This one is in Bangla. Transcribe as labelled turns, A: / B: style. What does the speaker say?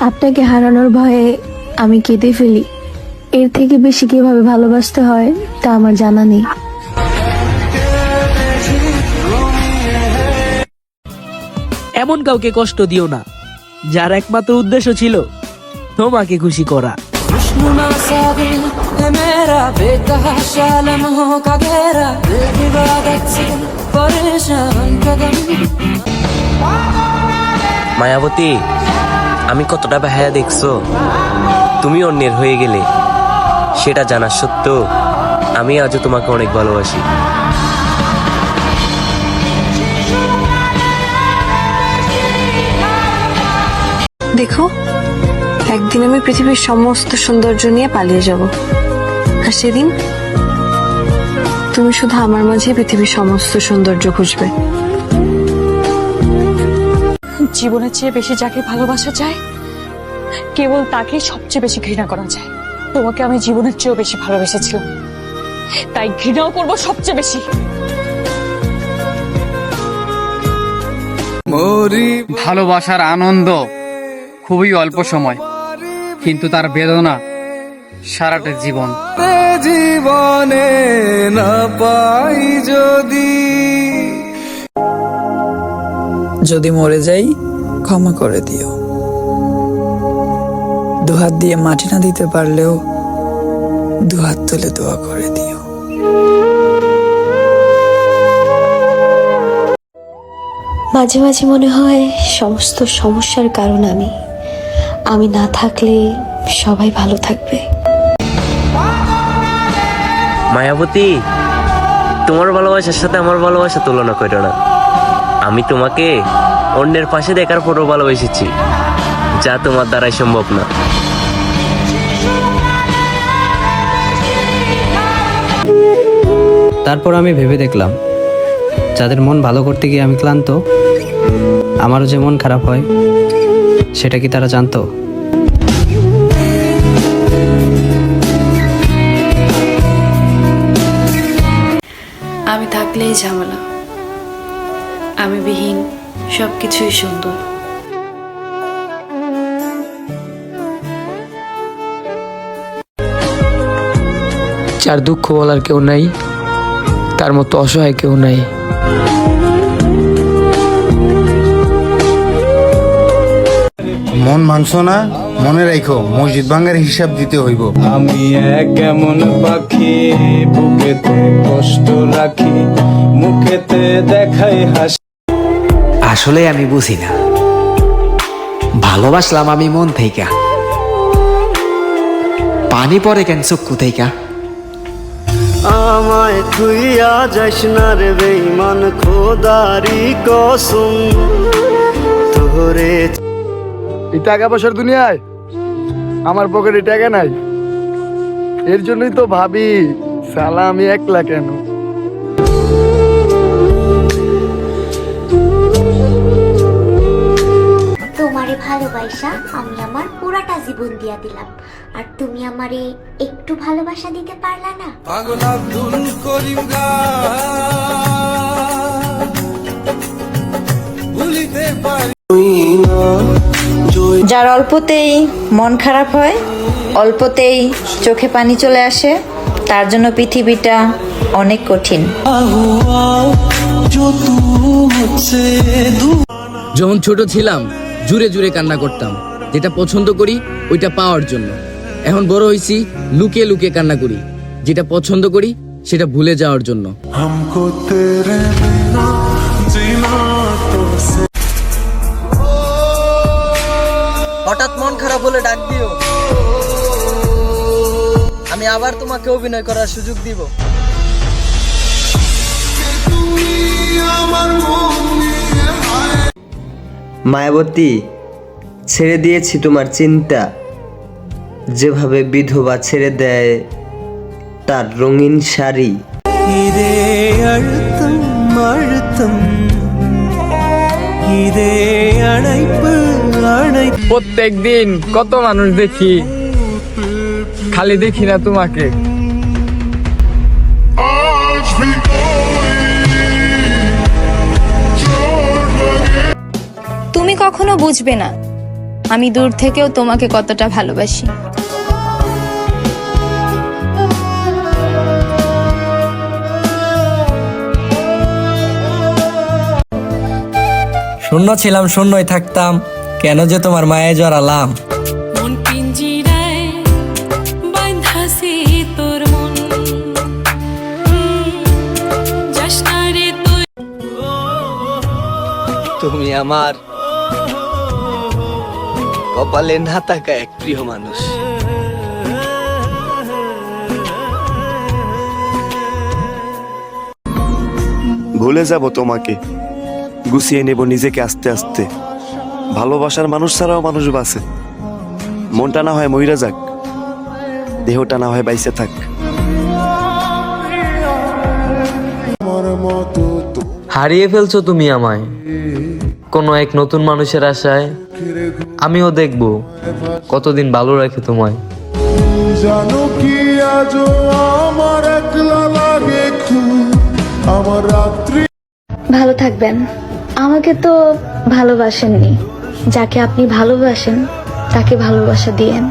A: আপনাকে হারানোর ভয়ে আমি কেঁদে ফেলি। এর থেকে বেশি কীভাবে ভালোবাসতে হয় তা আমার জানা নেই।
B: এমন কাউকে কষ্ট দিও না যার একমাত্র উদ্দেশ্য ছিল তোমাকে খুশি করা।
C: মায়াবতী আমি কতটা বেহায়া দেখছ? তুমি অন্যের হয়ে গেলে। সেটা জানার সত্ত্বেও আমি আজও তোমাকে অনেক ভালোবাসি।
D: দেখো, একদিন আমি পৃথিবীর সমস্ত সৌন্দর্য নিয়ে পালিয়ে যাব। আর সেদিন তুমি শুধু আমার মাঝে পৃথিবীর সমস্ত সৌন্দর্য খুঁজবে।
E: জীবনের চেয়ে বেশি যাকে ভালোবাসা যায় কেবল তাকে সবচেয়ে বেশি ঘৃণা করা যায় তোমাকে আমি জীবনের চেয়েও বেশি ভালোবেসেছিলাম। তাই ঘৃণাও করব সবচেয়ে বেশি।
F: ভালোবাসার আনন্দ খুবই অল্প সময় কিন্তু তার বেদনা সারাটা জীবন।
G: জীবনে না পাই যদি
H: যদি মরে যাই ক্ষমা করে দিও। দুহাত দিয়ে মাটি না দিতে পারলেও দুহাত তুলে দোয়া করে দিও।
A: মাঝে মাঝে মনে হয় সমস্ত সমস্যার কারণ আমি। আমি না থাকলে সবাই ভালো থাকবে।
C: মায়াবতী তোমার ভালোবাসার সাথে আমার ভালোবাসা তুলনা করো না। আমি তোমাকে অন্যের পাশে দেখার পরও ভালোবেসেছি যা তোমার দ্বারাই সম্ভব না।
I: তারপর আমি ভেবে দেখলাম যাদের মন ভালো করতে গিয়ে আমি ক্লান্ত আমারও যে মন খারাপ হয় সেটা কি তারা জানতো?
D: আমি থাকলেই ঝামেলা। আমি বিহীন সবকিছুই সুন্দর।
F: যার দুঃখ বলার কেউ নাই তার মতো অসহায় কেউ নাই।
G: মন মাংস না? মনে রাখো মসজিদ ভাঙ্গার হিসাব দিতে হইব।
H: আমি এক এমন পাখি বুকেতে কষ্ট রাখি মুখেতে দেখাই হাসি।
I: আসলে আমি বুঝি না। ভালোবাসলাম আমি মন থেকে পানি পরে কেন চক্ষু থেকে
H: আমায় থুইয়া যাস না রে বেইমান খোদারি কসম। তোরে
G: এই টাকা পয়সার দুনিয়ায় আমার পকেটে টাকা নাই। এর জন্যই তো ভাবি সালা আমি একলা কেন?
J: তোমারে ভালোবাসা আমি আমার পুরাটা জীবন দিয়া দিলাম। আর তুমি আমারে একটু ভালোবাসা দিতে পারলা না?
G: পাগল আব্দুল করিম ভুলিতে পারি
D: যার অল্পতেই মন খারাপ হয় অল্পতেই চোখে পানি চলে আসে তার জন্য পৃথিবীটা অনেক কঠিন।
F: যখন ছোট ছিলাম জুড়ে জুড়ে কান্না করতাম। যেটা পছন্দ করি ওইটা পাওয়ার জন্য। এখন বড় হয়েছি লুকিয়ে লুকিয়ে কান্না করি। যেটা পছন্দ করি সেটা ভুলে যাওয়ার জন্য।
H: হঠাৎ মন খারাপ হলে ডাক দিও। আমি আবার তোমাকে অভিনয় করার সুযোগ দিব।
I: মায়াবতী ছেড়ে দিয়েছি তোমার চিন্তা যেভাবে বিধবা ছেড়ে দেয় তার রঙিন শাড়ি
H: இதே அழுத்தம் அழுத்தம் இதே அணைப்பு அணை
F: প্রত্যেক দিন কত মানুষ দেখি খালি দেখি না তোমাকে
E: কখনো বুঝবে না।
K: আমি দূর থেকেও তোমাকে কতটা ভালোবাসি।
L: শূন্য ছিলাম শূন্যই থাকতাম। কেন যে তোমার মায়ে জড়ালাম।
M: মন মন।
L: তুমি আমার কপালে না থাকা এক প্রিয় মানুষ।
G: ভুলে যাব তোমাকে। গুছিয়ে নেব নিজেকে আস্তে আস্তে। ভালোবাসার মানুষ ছাড়াও মানুষ বাঁচে। মনটা না হয় মইরা যাক। দেহটা না হয় বাইসে থাক।
N: হারিয়ে ফেলছো তুমি আমায়। কোনো এক নতুন মানুষের আশায় আমিও দেখব। কতদিন ভালো রাখে তোমায়।
O: জানো কি আজ আমার একলা লাগে আমার রাত্রি
P: ভালো থাকবেন। আমাকে তো ভালোবাসেননি। যাকে আপনি ভালোবাসেন তাকে ভালোবাসা দিয়েন।